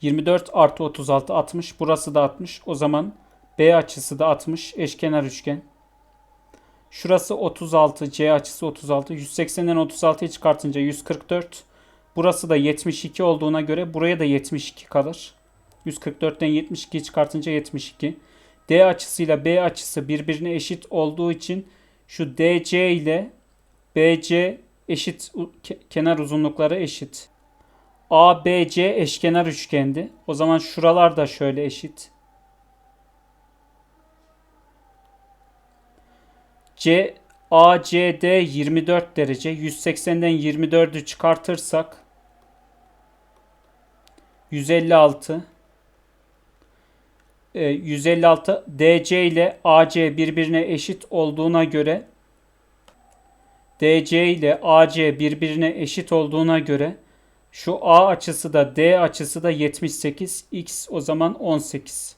24 artı 36 60. Burası da 60. O zaman B açısı da 60. Eşkenar üçgen. Şurası 36. C açısı 36. 180'den 36'yı çıkartınca 144. Burası da 72 olduğuna göre buraya da 72 kalır. 144'ten 72'yi çıkartınca 72. D açısıyla B açısı birbirine eşit olduğu için şu DC ile BC eşit kenar uzunlukları eşit. ABC eşkenar üçgendi. O zaman şuralar da şöyle eşit. C ACD 24 derece. 180'den 24'ü çıkartırsak 156 e, 156 DC ile AC birbirine eşit olduğuna göre DC ile AC birbirine eşit olduğuna göre şu A açısı da D açısı da 78. X o zaman 18.